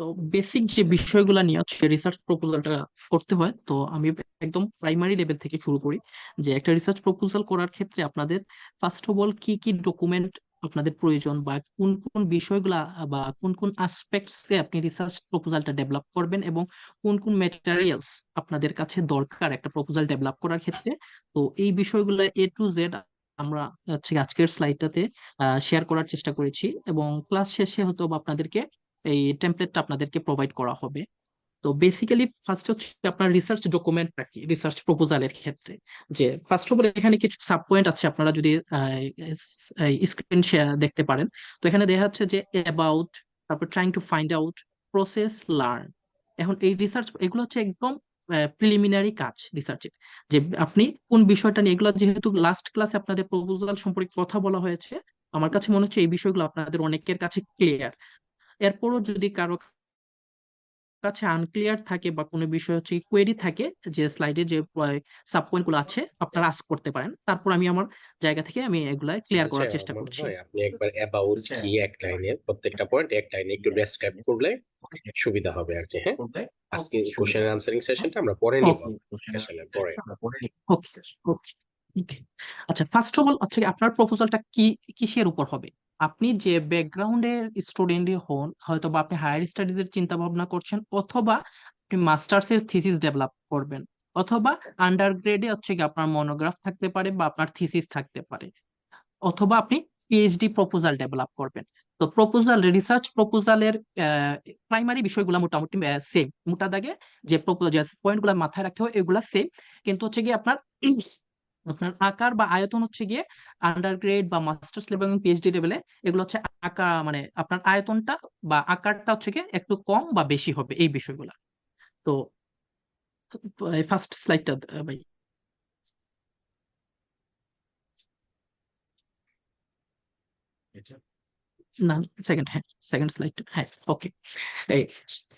তো বেসিক যে বিষয়গুলো নিয়ে হচ্ছে রিসার্চ প্রপোজালটা করতে হয়, তো আমি একদম প্রাইমারি লেভেল থেকে শুরু করি যে একটা রিসার্চ প্রপোজাল করার ক্ষেত্রে আপনাদের ফার্স্ট অফ অল কি কি ডকুমেন্ট আপনাদের প্রয়োজন বা কোন কোন বিষয়গুলা বা কোন কোন আসপেক্টস আপনি রিসার্চ প্রপোজালটা ডেভেলপ করবেন এবং কোন কোন ম্যাটেরিয়ালস আপনাদের কাছে দরকার একটা প্রপোজাল ডেভেলপ করার ক্ষেত্রে। তো এই বিষয়গুলো এ টু জেড আমরা হচ্ছে আজকের স্লাইডটাতে শেয়ার করার চেষ্টা করেছি এবং ক্লাস শেষে হয়তো আপনাদেরকে এই টেমপ্লেটটা আপনাদেরকে প্রোভাইড করা হবে। তো বেসিক্যালি ফার্স্ট হচ্ছে আপনার রিসার্চ ডকুমেন্টটা কি? রিসার্চ প্রপোজালের ক্ষেত্রে। যে ফার্স্ট অফ অল এখানে কিছু সাব পয়েন্ট আছে, আপনারা যদি স্ক্রিন শেয়ার দেখতে পারেন। তো এখানে দেখা যাচ্ছে যে অ্যাবাউট তারপর trying to find out process learn এখন এই রিসার্চ এগুলো হচ্ছে একদম প্রিলিমিনারি কাজ রিসার্চের যে আপনি কোন বিষয়টা নিয়ে, এগুলো যেহেতু লাস্ট ক্লাসে আপনাদের প্রপোজাল সম্পর্কে কথা বলা হয়েছে, আমার কাছে মনে হচ্ছে এই বিষয়গুলো আপনাদের অনেকের কাছে ক্লিয়ার এরপরও যদি কারও কাছে আনক্লিয়ার থাকে বা কোনো বিষয় হচ্ছে কোয়েরি থাকে যে স্লাইডে যে সাব পয়েন্টগুলো আছে আপনারা আস্ক করতে পারেন। তারপর আমি আমার জায়গা থেকে আমি এগুলা ক্লিয়ার করার আচ্ছা, চেষ্টা করছি। আপনি একবার অ্যাবাউট কি এক লাইনের প্রত্যেকটা পয়েন্ট এক লাইনে একটু ডেসক্রাইব করলে সুবিধা হবে আর কি হ্যাঁ? আজকে কোশ্চেন আনসারিং সেশনটা আমরা পরে নিব। সেশনের পরে। ওকে আচ্ছা ফার্স্ট অফ অল হচ্ছে আপনার প্রপোজালটা কি কিসের উপর হবে? আপনি যে ব্যাকগ্রাউন্ডের স্টুডেন্টই হন হয়তো বা আপনি হায়ার স্টাডিজের চিন্তা ভাবনা করছেন, অথবা আপনি মাস্টার্স এর থিসিস ডেভেলপ করবেন, অথবা আন্ডার গ্রেডে হচ্ছে কি আপনার মনোগ্রাফ থাকতে পারে বা আপনার থিসিস থাকতে পারে, অথবা আপনি পিএইচডি প্রপোজাল ডেভেলপ করবেন। তো প্রপোজাল রিসার্চ প্রপোজালের প্রাইমারি বিষয়গুলো মোটামুটি সেম মোটা দাগে যে প্রপোজাল পয়েন্টগুলো মাথায় রাখতে হয়, এগুলা সেম কিন্তু হচ্ছে কি আপনার আপনার আকার বা আয়তন হচ্ছে গিয়ে আন্ডার গ্রেড বা মাস্টার্স লেভেল এবং পিএইচডি লেভেলে এগুলো হচ্ছে আকার মানে আপনার আয়তনটা বা আকারটা হচ্ছে গিয়ে একটু কম বা বেশি হবে এই বিষয়গুলো। তো ফার্স্ট স্লাইডটা ভাই। না সেকেন্ড হ্যাঁ সেকেন্ড স্লাইড হ্যাঁ ওকে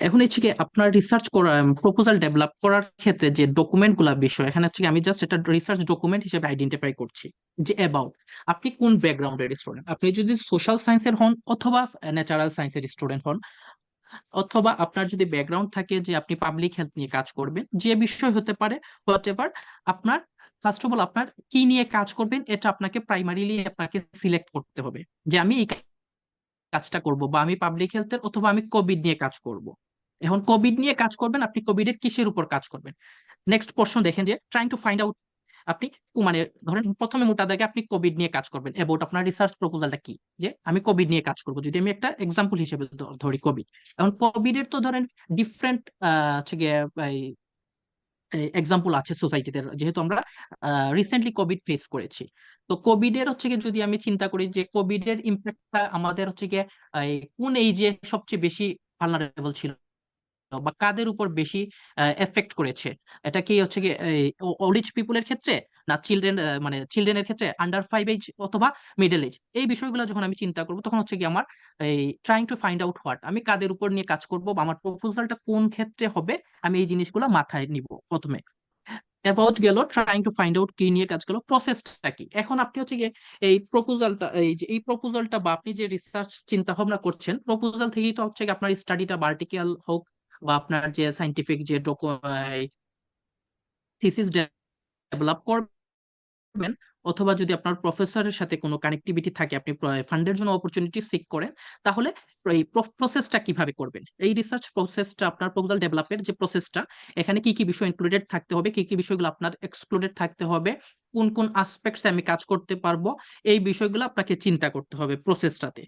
এখন হচ্ছে কি আপনার রিসার্চ করা প্রপোজাল ডেভেলপ করার ক্ষেত্রে যে ডকুমেন্টগুলা বিষয়, এখানে হচ্ছে আমি জাস্ট এটা রিসার্চ ডকুমেন্ট হিসেবে আইডেন্টিফাই করছি, যে অ্যাবাউট আপনি কোন ব্যাকগ্রাউন্ডের স্টুডেন্ট আপনি যদি সোশ্যাল সায়েন্সের হন অথবা ন্যাচারাল সায়েন্সের স্টুডেন্ট হন, অথবা আপনার যদি ব্যাকগ্রাউন্ড থাকে যে আপনি পাবলিক হেলথ নিয়ে কাজ করবেন, যে বিষয় হতে পারে হোয়াট এভার আপনার ফার্স্ট অফ অল আপনার কি নিয়ে কাজ করবেন, এটা আপনাকে প্রাইমারিলি আপনাকে সিলেক্ট করতে হবে, যে আমি এই কাজটা করব বা আমি পাবলিক হেলথের অথবা আমি কোভিড নিয়ে কাজ করব। এখন কোভিড নিয়ে কাজ করবেন, আপনি কোভিড এর কিসের উপর কাজ করবেন? নেক্সট প্রশ্ন দেখেন যে ট্রাইং টু ফাইন্ড আউট আপনি মানে ধরেন প্রথমে মোটা দাগে আপনি কোভিড নিয়ে কাজ করবেন। অ্যাবাউট আপনার রিসার্চ প্রপোজালটা কি? যে, আমি কোভিড নিয়ে কাজ করব। যদি আমি একটা এক্সাম্পল হিসেবে ধরি কোভিড এখন কোভিড এর তো ধরেন ডিফারেন্ট হচ্ছে গিয়ে এক্সাম্পল আছে সোসাইটিতে যেহেতু আমরা রিসেন্টলি কোভিড ফেস করেছি। তো কোভিড এর হচ্ছে যদি আমি চিন্তা করি যে কোভিড এর ইম্প্যাক্টটা আমাদের হচ্ছে গিয়ে কোন এই যে সবচেয়ে বেশি ভালনারেবল ছিল বা কাদের উপর বেশি এফেক্ট করেছে? এটা কি হচ্ছে কি ওল্ড এজ পিপুলের ক্ষেত্রে? না চিলড্রেন মানে চিলড্রেনের ক্ষেত্রে আন্ডার ফাইভ এজ অথবা মিডল এজ এই বিষয়গুলো যখন আমি চিন্তা করব, তখন হচ্ছে কি আমার এই trying to find out what আমি কাদের উপর নিয়ে কাজ করব বা আমার প্রপোজালটা কোন ক্ষেত্রে হবে আমি এই জিনিসগুলো মাথায় নিব প্রথমে। অ্যাবাউট গেল ট্রাইং টু ফাইন্ড আউট কি নিয়ে কাজ প্রসেসটা কি? এখন আপনি হচ্ছে গিয়ে এই প্রপোজালটা এই যে, এই প্রপোজালটা বা আপনি যে রিসার্চ চিন্তা ভাবনা করছেন প্রপোজাল থেকেই তো হচ্ছে আপনার স্টাডিটা ভার্টিক্যাল হোক বা আপনার যে সাইন্টিফিক যে থিসিস ডেভেলপ করবেন অথবা যদি আপনার প্রফেসরের সাথে কোনো কানেক্টিভিটি থাকে, আপনি ফান্ডের জন্য অপরচুনিটি সিক করেন, তাহলে এই প্রসেসটা কীভাবে করবেন? এই রিসার্চ প্রসেসটা আপনার প্রপোজাল ডেভেলপের যে প্রসেসটা এখানে কি কি বিষয় ইনক্লুডেড থাকতে হবে, কি কি বিষয়গুলো আপনার এক্সক্লুডেড থাকতে হবে, কোন কোন আসপেক্টসে আমি কাজ করতে পারব, এই বিষয়গুলো আপনাকে চিন্তা করতে হবে প্রসেসটাতে